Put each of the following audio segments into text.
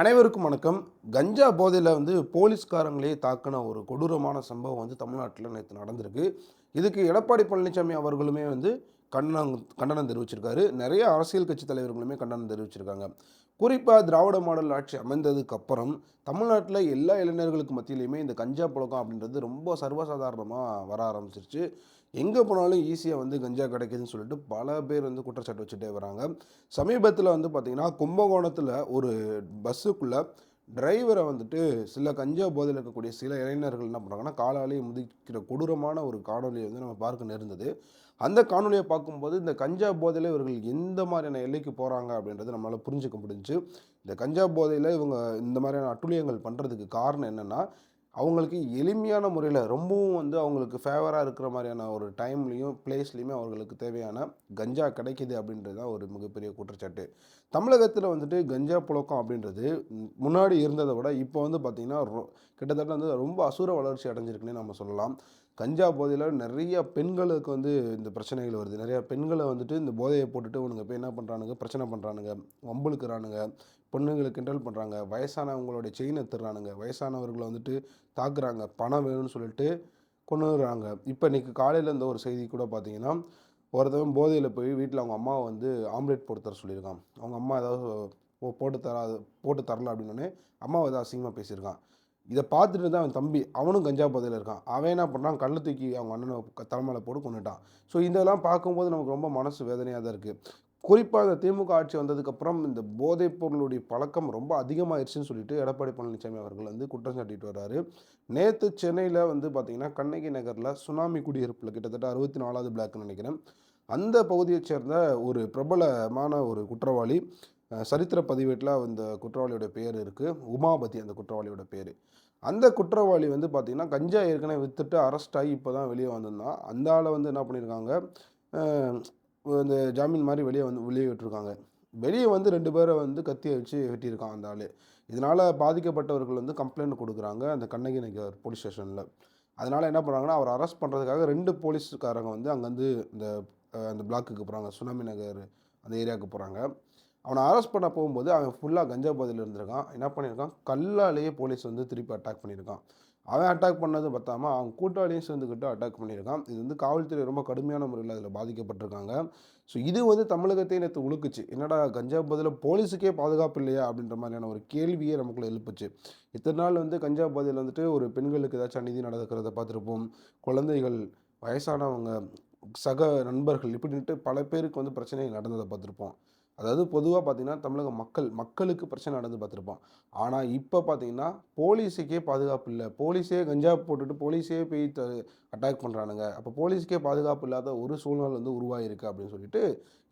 அனைவருக்கும் வணக்கம். கஞ்சா போதையில் வந்து போலீஸ்காரங்களே தாக்கின ஒரு கொடூரமான சம்பவம் வந்து தமிழ்நாட்டில் நேற்று நடந்திருக்கு. இதுக்கு எடப்பாடி பழனிசாமி அவர்களுமே வந்து கண்டனம் கண்டனம் தெரிவிச்சிருக்காரு. நிறைய அரசியல் கட்சி தலைவர்களுமே கண்டனம் தெரிவிச்சிருக்காங்க. குறிப்பாக திராவிட மாடல் ஆட்சி அமைந்ததுக்கு அப்புறம் தமிழ்நாட்டில் எல்லா இளைஞர்களுக்கு மத்தியிலையுமே இந்த கஞ்சா புழக்கம் அப்படின்றது ரொம்ப சர்வசாதாரணமாக வர ஆரம்பிச்சிருச்சு. எங்கே போனாலும் ஈஸியாக வந்து கஞ்சா கிடைக்குதுன்னு சொல்லிட்டு பல பேர் வந்து குற்றச்சாட்டு வச்சுட்டே வராங்க. சமீபத்தில் வந்து பார்த்திங்கன்னா கும்பகோணத்தில் ஒரு பஸ்ஸுக்குள்ளே டிரைவரை வந்துட்டு சில கஞ்சா போதையில் இருக்கக்கூடிய சில இளைஞர்கள் என்ன பண்ணுறாங்கன்னா காலாலேயே முதிக்கிற கொடூரமான ஒரு காணொலியை வந்து நம்ம பார்க்க நேர்ந்தது. அந்த காணொலியை பார்க்கும்போது இந்த கஞ்சா போதையில் இவர்கள் எந்த மாதிரியான எல்லைக்கு போகிறாங்க அப்படின்றது நம்மளால் புரிஞ்சுக்க முடிஞ்சு இந்த கஞ்சா போதையில் இவங்க இந்த மாதிரியான அட்டுழியங்கள் பண்ணுறதுக்கு காரணம் என்னென்னா அவங்களுக்கு எளிமையான முறையில் ரொம்பவும் வந்து அவங்களுக்கு ஃபேவராக இருக்கிற மாதிரியான ஒரு டைம்லேயும் பிளேஸ்லேயுமே அவர்களுக்கு தேவையான கஞ்சா கிடைக்கிது அப்படின்றது தான் ஒரு மிகப்பெரிய குற்றச்சாட்டு. தமிழகத்தில் வந்துட்டு கஞ்சா புழக்கம் அப்படின்றது முன்னாடி இருந்ததை விட இப்போ வந்து பார்த்திங்கன்னா ரொ கிட்டத்தட்ட வந்து ரொம்ப அசுர வளர்ச்சி அடைஞ்சிருக்குன்னே நம்ம சொல்லலாம். கஞ்சா போதையில் நிறைய பெண்களுக்கு வந்து இந்த பிரச்சனைகள் வருது. நிறையா பெண்களை வந்துட்டு இந்த போதையை போட்டுட்டு உனக்கு போய் என்ன பண்ணுறானுங்க பிரச்சனை பண்ணுறானுங்க வம்புழுக்கிறானுங்க. பொண்ணுங்களை கிண்டல் பண்ணுறாங்க வயசானவங்களுடைய செயின் எடுத்துடுறானுங்க வயசானவர்களை வந்துட்டு தாக்குறாங்க. பணம் வேணும்னு சொல்லிட்டு கொண்டுறாங்க இப்போ இன்றைக்கி காலையில் இந்த ஒரு செய்தி கூட பார்த்தீங்கன்னா ஒருத்தவன் போதையில் போய் வீட்டில் அவங்க அம்மாவை வந்து ஆம்லேட் போட்டு தர சொல்லியிருக்கான். அவங்க அம்மா ஏதாவது ஓ போட்டு தராது போட்டு தரல அப்படின்னோடனே அம்மாவை ஏதாவது அசிங்கமாக பேசியிருக்கான். இதை பார்த்துட்டு தான் அவன் தம்பி அவனும் கஞ்சா போதையில் இருக்கான். அவன் என்ன பண்ணுறான் கள்ள தூக்கி அவங்க அண்ணனை தலைமலை போட்டு கொண்டுட்டான் ஸோ இதெல்லாம் பார்க்கும்போது நமக்கு ரொம்ப மனசு வேதனையாக தான் இருக்குது குறிப்பாக இந்த திமுக ஆட்சி வந்ததுக்கப்புறம் இந்த போதைப் பொருளுடைய பழக்கம் ரொம்ப அதிகமாயிருச்சுன்னு சொல்லிட்டு எடப்பாடி பழனிசாமி அவர்கள் வந்து குற்றம் சாட்டிட்டு வர்றாரு. நேற்று சென்னையில் வந்து பார்த்திங்கன்னா கண்ணகி நகரில் சுனாமி குடியிருப்பில் கிட்டத்தட்ட அறுபத்தி நாலாவது பிளாக்னு நினைக்கிறேன். அந்த பகுதியைச் சேர்ந்த ஒரு பிரபலமான ஒரு குற்றவாளி சரித்திர பதிவேட்டில் அந்த குற்றவாளியோட பேர் இருக்குது உமாபதி அந்த குற்றவாளியோட பேர். அந்த குற்றவாளி வந்து பார்த்திங்கன்னா கஞ்சா ஏற்கனவே விற்றுட்டு அரெஸ்ட் ஆகி இப்போ தான் வெளியே வந்திருந்தான். அந்த ஆளை வந்து என்ன பண்ணியிருக்காங்க இந்த ஜாமீன் மாதிரி வெளியே வந்து வெளியே விட்டுருக்காங்க. வெளியே வந்து ரெண்டு பேரை வந்து கத்தியை வச்சு வெட்டியிருக்கான் அந்த ஆள். இதனால் பாதிக்கப்பட்டவர்கள் வந்து கம்ப்ளைண்ட் கொடுக்குறாங்க அந்த கண்ணகி நகர் போலீஸ் ஸ்டேஷனில் அதனால் என்ன பண்ணுறாங்கன்னா அவர் அரெஸ்ட் பண்ணுறதுக்காக ரெண்டு போலீஸ்காரங்க வந்து அங்கேருந்து இந்த அந்த பிளாக்குக்கு போகிறாங்க சுனாமி நகர் அந்த ஏரியாவுக்கு போகிறாங்க அவனை அரெஸ்ட் பண்ண போகும்போது அவன் ஃபுல்லாக கஞ்சா போதையில் இருந்திருக்கான். என்ன பண்ணியிருக்கான்? கல்லாலேயே போலீஸ் வந்து திருப்பி அட்டாக் பண்ணியிருக்கான். அவன் அட்டாக் பண்ணது பார்த்தாம அவன் கூட்டாளியும் சேர்ந்துக்கிட்டு அட்டாக் பண்ணியிருக்கான். இது வந்து காவல்துறை ரொம்ப கடுமையான முறையில் அதில் பாதிக்கப்பட்டிருக்காங்க. ஸோ இது வந்து தமிழகத்தை நேற்று உழுக்குச்சு என்னடா கஞ்சா போதையில் போலீஸுக்கே பாதுகாப்பு இல்லையா? அப்படின்ற மாதிரியான ஒரு கேள்வியே நமக்குள்ள எழுப்புச்சு. இத்தனை நாள் வந்து கஞ்சா போதையில் வந்துட்டு ஒரு பெண்களுக்கு ஏதாச்சும் அநீதி நடக்கிறத பார்த்துருப்போம். குழந்தைகள் வயசானவங்க சக நண்பர்கள் இப்படின்ட்டு பல பேருக்கு வந்து பிரச்சனை நடந்ததை பார்த்துருப்போம். அதாவது பொதுவாக பார்த்தீங்கன்னா தமிழக மக்கள் மக்களுக்கு பிரச்சனை நடந்து பார்த்துருப்போம் ஆனால் இப்போ பார்த்தீங்கன்னா போலீஸுக்கே பாதுகாப்பு இல்லை. போலீஸே கஞ்சா போட்டுட்டு போலீஸே போய் த அட்டாக் பண்ணுறானுங்க அப்போ போலீஸுக்கே பாதுகாப்பு இல்லாத ஒரு சூழ்நிலை வந்து உருவாகிருக்கு அப்படின்னு சொல்லிட்டு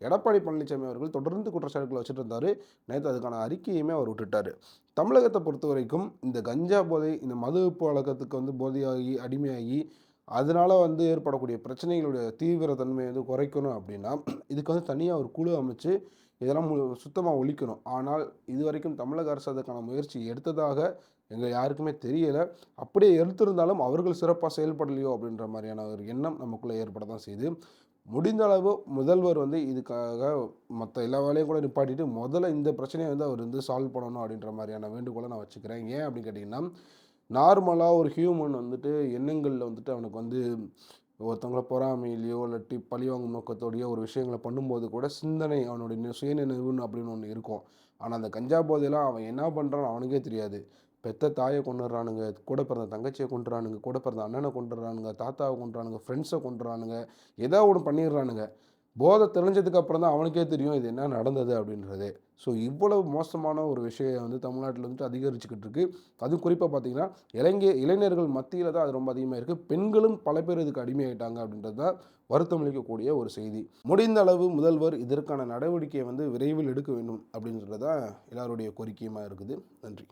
எடப்பாடி பழனிசாமி அவர்கள் தொடர்ந்து குற்றச்சாட்டுகளை வச்சுட்டு இருந்தார். நேற்று அதுக்கான அறிக்கையுமே அவர் விட்டுட்டார். தமிழகத்தை பொறுத்த வரைக்கும் இந்த கஞ்சா போதை இந்த மது பழக்கத்துக்கு வந்து போதையாகி அடிமையாகி அதனால் வந்து ஏற்படக்கூடிய பிரச்சனைகளுடைய தீவிரத்தன்மையை வந்து குறைக்கணும் அப்படின்னா இதுக்கு வந்து தனியாக ஒரு குழு அமைச்சு இதெல்லாம் சுத்தமாக ஒழிக்கணும். ஆனால் இது வரைக்கும் தமிழக அரசு அதுக்கான முயற்சி எடுத்ததாக எங்கள் யாருக்குமே தெரியலை. அப்படியே எடுத்திருந்தாலும் அவர்கள் சிறப்பாக செயல்படலையோ அப்படின்ற மாதிரியான ஒரு எண்ணம் நமக்குள்ளே ஏற்பட தான் செய்யுது முடிந்த அளவு முதல்வர் வந்து இதுக்காக மற்ற எல்லா வேலையும் கூட நிப்பாட்டிட்டு முதல்ல இந்த பிரச்சனையை வந்து அவர் வந்து சால்வ் பண்ணணும் அப்படின்ற மாதிரியான வேண்டுகோளை நான் வச்சுக்கிறேன். ஏன் அப்படின்னு கேட்டிங்கன்னா நார்மலாக ஒரு ஹியூமன் வந்துட்டு எண்ணங்களில் வந்துட்டு அவனுக்கு வந்து ஒருத்தவங்கள பொறாமையிலையோ இல்லாட்டி பழிவாங்கும் நோக்கத்தோடையோ ஒரு விஷயங்களை பண்ணும்போது கூட சிந்தனை அவனுடைய சுயநினைவுன்னு அப்படின்னு ஒன்று இருக்கும். ஆனால் அந்த கஞ்சா போதையெல்லாம் அவன் என்ன பண்ணுறான்னு அவனுக்கே தெரியாது. பெத்த தாயை கொண்டுறானுங்க கூட பிறந்த தங்கச்சியை கொண்டுறானுங்க கூட பிறந்த அண்ணனை கொண்டுறானுங்க தாத்தாவை கொண்டுறானுங்க ஃப்ரெண்ட்ஸை கொண்டுறானுங்க ஏதோ ஒன்று பண்ணிடுறானுங்க. போதை தெரிஞ்சதுக்கு அப்புறம் தான் அவனுக்கே தெரியும் இது என்ன நடந்தது அப்படின்றது. ஸோ இவ்வளவு மோசமான ஒரு விஷயம் வந்து தமிழ்நாட்டில் வந்துட்டு அதிகரிச்சுக்கிட்டு இருக்கு. அதுவும் குறிப்பாக பார்த்தீங்கன்னா இளைஞ இளைஞர்கள் மத்தியில் தான் அது ரொம்ப அதிகமாக இருக்குது பெண்களும் பல பேர் இதுக்கு அடிமையாயிட்டாங்க அப்படின்றது தான் வருத்தம் அளிக்கக்கூடிய ஒரு செய்தி. முடிந்த அளவு முதல்வர் இதற்கான நடவடிக்கையை வந்து விரைவில் எடுக்க வேண்டும் அப்படின்றது தான் எல்லாருடைய கோரிக்கையுமாக இருக்குது. நன்றி.